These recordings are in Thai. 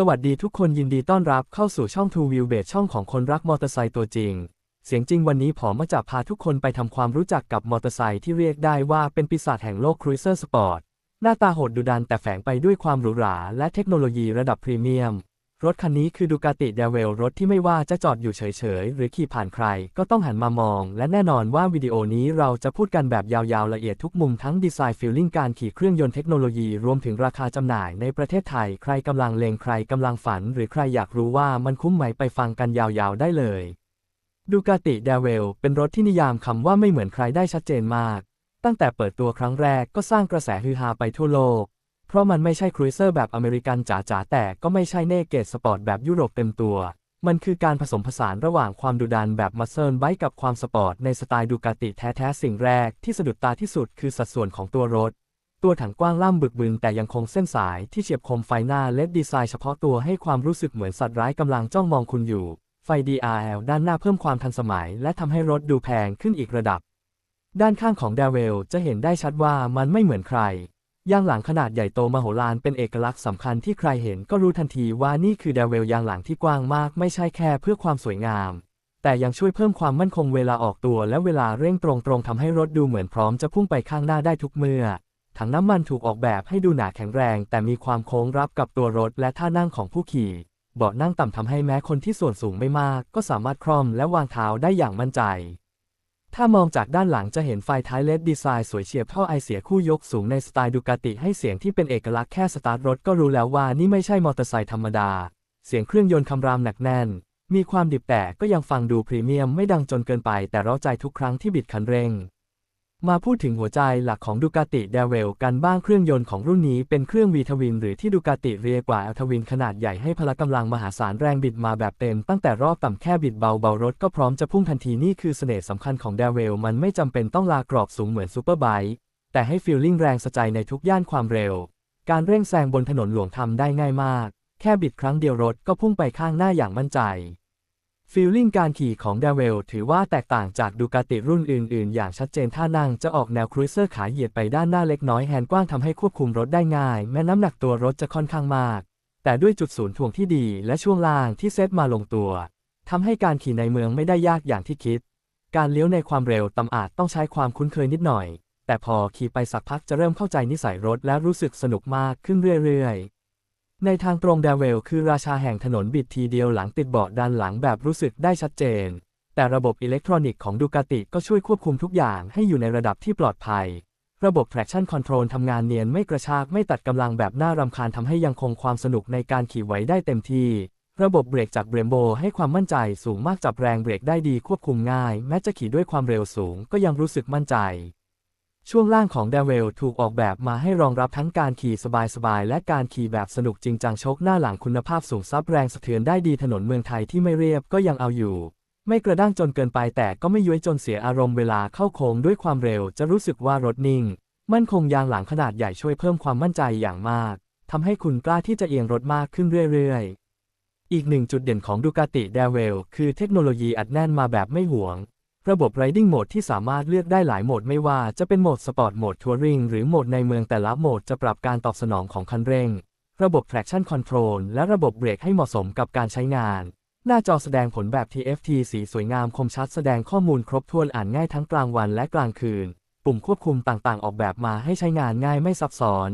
สวัสดีทุกคนยินดีต้อนรับเข้าสู่ช่อง Two Wheel b a s ช่องของคนรักมอเตอร์ไซค์ตัวจริง เสียงจริงวันนี้ผมมาจะพาทุกคนไปทำความรู้จักกับมอเตอร์ไซค์ที่เรียกได้ว่าเป็นปีศาจแห่งโลกครูเซอร์สปอร์ต หน้าตาโหดดุดันแต่แฝงไปด้วยความหรูหราและเทคโนโลยีระดับพรีเมียม รถคันนี้คือดูกาติเดเวลรถที่ไม่ว่าจะจอดอยู่เฉย ๆ หรือขี่ผ่านใคร ก็ต้องหันมามอง และแน่นอนว่าวิดีโอนี้เราจะพูดกันแบบยาว ๆ ละเอียดทุกมุมทั้งดีไซน์ฟิลลิ่งการขี่เครื่องยนต์เทคโนโลยี รวมถึงราคาจำหน่ายในประเทศไทย ใครกำลังเลงใครกำลังฝัน หรือใครอยากรู้ว่ามันคุ้มไหมไปฟังกันยาว ๆ ได้เลยดูกาติเดเวลเป็นรถที่นิยามคำว่าไม่เหมือนใครได้ชัดเจนมาก ตั้งแต่เปิดตัวครั้งแรกก็สร้างกระแสฮือฮาไปทั่วโลก เพราะมันไม่ใช่ครูเซอร์แบบอเมริกันจ๋าๆแต่ก็ไม่ใช่เนเกตสปอร์ตแบบยุโรปเต็มตัว มันคือการผสมผสานระหว่างความดุดันแบบมัสเซิลไบค์กับความสปอร์ตในสไตล์ดูกาติแท้ๆสิ่งแรกที่สะดุดตาที่สุดคือสัดส่วนของตัวรถ ตัวถังกว้างล่ำบึกบึนแต่ยังคงเส้นสายที่เฉียบคมไฟหน้าเลดดีไซน์เฉพาะตัวให้ความรู้สึกเหมือนสัตว์ร้ายกำลังจ้องมองคุณอยู่ ไฟ DRL ด้านหน้าเพิ่มความทันสมัย และทำให้รถดูแพงขึ้นอีกระดับ ด้านข้างของเดเวลจะเห็นได้ชัดว่ามันไม่เหมือนใคร ยางหลังขนาดใหญ่โตมโหฬารเป็นเอกลักษณ์สำคัญที่ใครเห็นก็รู้ทันทีว่านี่คือเดเวลยางหลังที่กว้างมากไม่ใช่แค่เพื่อความสวยงาม แต่ยังช่วยเพิ่มความมั่นคงเวลาออกตัวและเวลาเร่งตรงๆทำให้รถดูเหมือนพร้อมจะพุ่งไปข้างหน้าได้ทุกเมื่อถังน้ำมันถูกออกแบบให้ดูหนาแข็งแรง แต่มีความโค้งรับกับตัวรถและท่านั่งของผู้ขี่ เบาะนั่งต่ำทำให้แม้คนที่ส่วนสูงไม่มาก ก็สามารถคล่อมและวางเท้าได้อย่างมั่นใจ ถ้ามองจากด้านหลังจะเห็นไฟท้ายเลดดีไซน์สวยเฉียบท่อไอเสียคู่ยกสูงในสไตล์ดูกาติให้เสียงที่เป็นเอกลักษณ์แค่สตาร์ทรถก็รู้แล้วว่านี่ไม่ใช่มอเตอร์ไซค์ธรรมดา เสียงเครื่องยนต์คำรามหนักแน่น มีความดิบแต่ก็ยังฟังดูพรีเมียมไม่ดังจนเกินไปแต่ร้าใจทุกครั้งที่บิดคันเร่ง มาพูดถึงหัวใจหลักของดูกาติเดเวลกันบ้างเครื่องยนต์ของรุ่นนี้เป็นเครื่องวีทวินหรือที่ดูกาติเรียกว่าอัลทวินขนาดใหญ่ให้พละกำลังมหาศาลแรงบิดมาแบบเต็ม ตั้งแต่รอบต่ำแค่บิดเบาเบารถก็พร้อมจะพุ่งทันทีนี่คือเสน่ห์สำคัญของเดเวลมันไม่จำเป็นต้องลากรอบสูงเหมือนซูเปอร์ไบค์แต่ให้ฟีลลิ่งแรงสะใจในทุกย่านความเร็ว การเร่งแซงบนถนนหลวงทำได้ง่ายมาก แค่บิดครั้งเดียวรถก็พุ่งไปข้างหน้าอย่างมั่นใจ ฟีลลิ่งการขี่ของเดเวลถือว่าแตกต่างจากดูกาติรุ่นอื่น ๆ อย่างชัดเจนท่านั่งจะออกแนวครูเซอร์ขาเหยียดไปด้านหน้าเล็กน้อยแฮนด์กว้างทำให้ควบคุมรถได้ง่าย แม้น้ำหนักตัวรถจะค่อนข้างมาก แต่ด้วยจุดศูนย์ถ่วงที่ดีและช่วงล่างที่เซตมาลงตัวทำให้การขี่ในเมืองไม่ได้ยากอย่างที่คิด การเลี้ยวในความเร็วต่ำอาจต้องใช้ความคุ้นเคยนิดหน่อย แต่พอขี่ไปสักพักจะเริ่มเข้าใจนิสัยรถและรู้สึกสนุกมากขึ้นเรื่อย ๆ ในทางตรงเดเวลคือราชาแห่งถนนบิดทีเดียวหลังติดเบาะด้านหลังแบบรู้สึกได้ชัดเจน แต่ระบบอิเล็กทรอนิกส์ของดูกาติก็ช่วยควบคุมทุกอย่างให้อยู่ในระดับที่ปลอดภัย ระบบ traction control ทำงานเนียนไม่กระชากไม่ตัดกำลังแบบน่ารำคาญทำให้ยังคงความสนุกในการขี่ไว้ได้เต็มที่ ระบบเบรกจากเบรมโบให้ความมั่นใจสูงมากจับแรงเบรกได้ดีควบคุมง่าย แม้จะขี่ด้วยความเร็วสูงก็ยังรู้สึกมั่นใจ ช่วงล่างของเดเวลถูกออกแบบมาให้รองรับทั้งการขี่สบายๆ และการขี่แบบสนุกจริงจังชกหน้าหลังคุณภาพสูงซับแรงสะเทือนได้ดีถนนเมืองไทยที่ไม่เรียบก็ยังเอาอยู่ ไม่กระด้างจนเกินไปแต่ก็ไม่ย้วยจนเสียอารมณ์เวลาเข้าโค้งด้วยความเร็วจะรู้สึกว่ารถนิ่ง มั่นคงยางหลังขนาดใหญ่ช่วยเพิ่มความมั่นใจอย่างมากทำให้คุณกล้าที่จะเอียงรถมากขึ้นเรื่อยๆ อีกหนึ่งจุดเด่นของดูกาติเดเวลคือเทคโนโลยีอัดแน่นมาแบบไม่หวง ระบบ Riding Mode ที่สามารถเลือกได้หลายโหมดไม่ว่าจะเป็นโหมดสปอร์ตโหมดทัวริงหรือโหมดในเมืองแต่ละโหมดจะปรับการตอบสนองของคันเร่ง ระบบ traction control และระบบเบรกให้เหมาะสมกับการใช้งาน หน้าจอแสดงผลแบบ TFT สีสวยงามคมชัดแสดงข้อมูลครบถ้วนอ่านง่ายทั้งกลางวันและกลางคืน ปุ่มควบคุมต่างๆ ออกแบบมาให้ใช้งานง่ายไม่ซับซ้อน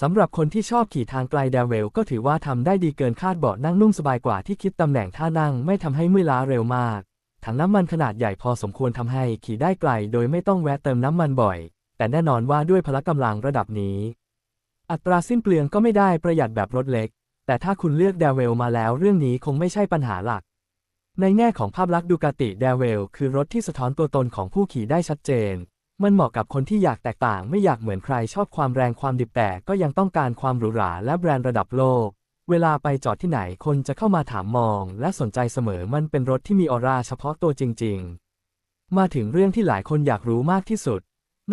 สำหรับคนที่ชอบขี่ทางไกลเดเวลก็ถือว่าทำได้ดีเกินคาดเบาะนั่งนุ่มสบายกว่าที่คิดตำแหน่งท่านั่งไม่ทำให้เมื่อยล้าเร็วมาก ถังน้ำมันขนาดใหญ่พอสมควรทำให้ขี่ได้ไกลโดยไม่ต้องแวะเติมน้ำมันบ่อย แต่แน่นอนว่าด้วยพละกำลังระดับนี้ อัตราสิ้นเปลืองก็ไม่ได้ประหยัดแบบรถเล็ก แต่ถ้าคุณเลือกเดเวลมาแล้วเรื่องนี้คงไม่ใช่ปัญหาหลัก ในแง่ของภาพลักษณ์ดูกาติเดเวลคือรถที่สะท้อนตัวตนของผู้ขี่ได้ชัดเจน มันเหมาะกับคนที่อยากแตกต่างไม่อยากเหมือนใครชอบความแรงความดิบแต่ก็ยังต้องการความหรูหราและแบรนด์ระดับโลก เวลาไปจอดที่ไหนคนจะเข้ามาถามมอง และสนใจเสมอมันเป็นรถที่มีออร่าเฉพาะตัวจริง ๆ มาถึงเรื่องที่หลายคนอยากรู้มากที่สุด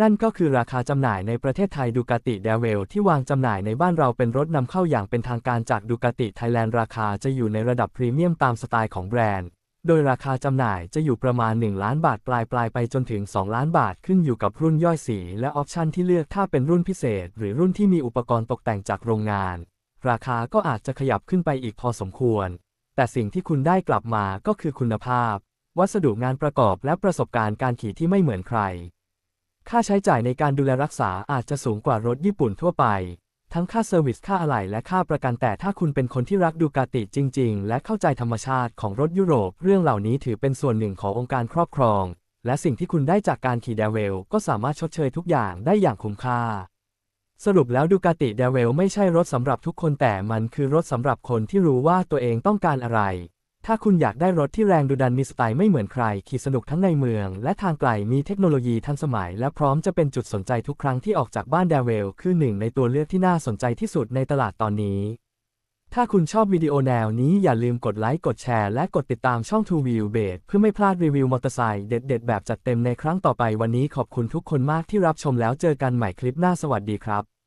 นั่นก็คือราคาจำหน่ายในประเทศไทยดูกาติเดเวลที่วางจำหน่ายในบ้านเราเป็นรถนำเข้าอย่างเป็นทางการจากดูกาติไทยแลนด์ราคาจะอยู่ในระดับพรีเมียมตามสไตล์ของแบรนด์ โดยราคาจำหน่ายจะอยู่ประมาณ 1 ล้านบาทปลายปลายๆไปจนถึง 2 ล้านบาทขึ้นอยู่กับรุ่นย่อยสี และออปชันที่เลือกถ้าเป็นรุ่นพิเศษ หรือรุ่นที่มีอุปกรณ์ตกแต่งจากโรงงาน ราคาก็อาจจะขยับขึ้นไปอีกพอสมควร แต่สิ่งที่คุณได้กลับมาก็คือคุณภาพ วัสดุงานประกอบและประสบการณ์การขี่ที่ไม่เหมือนใคร ค่าใช้จ่ายในการดูแลรักษาอาจจะสูงกว่ารถญี่ปุ่นทั่วไป ทั้งค่าเซอร์วิสค่าอะไหล่และค่าประกันแต่ถ้าคุณเป็นคนที่รักดูกาติจริง ๆ และเข้าใจธรรมชาติของรถยุโรป เรื่องเหล่านี้ถือเป็นส่วนหนึ่งขององค์การครอบครอง และสิ่งที่คุณได้จากการขี่เดเวลก็สามารถชดเชยทุกอย่างได้อย่างคุ้มค่า สรุปแล้วดูกาติเดเวลไม่ใช่รถสำหรับทุกคนแต่มันคือรถสำหรับคนที่รู้ว่าตัวเองต้องการอะไร ถ้าคุณอยากได้รถที่แรงดุดันมีสไตล์ไม่เหมือนใคร ขี่สนุกทั้งในเมือง และทางไกลมีเทคโนโลยีทันสมัย และพร้อมจะเป็นจุดสนใจทุกครั้งที่ออกจากบ้านเดเวลคือหนึ่งในตัวเลือกที่น่าสนใจที่สุดในตลาดตอนนี้ ถ้าคุณชอบวิดีโอแนวนี้อย่าลืมกดไลค์กดแชร์และกดติดตามช่อง Two Wheel b a s เพื่อไม่พลาดรีวิวมอเตอร์ไซค์เด็ด ๆ แบบจัดเต็มในครั้งต่อไปวันนี้ขอบคุณทุกคนมากที่รับชมแล้วเจอกันใหม่คลิปหน้าสวัสดีครับ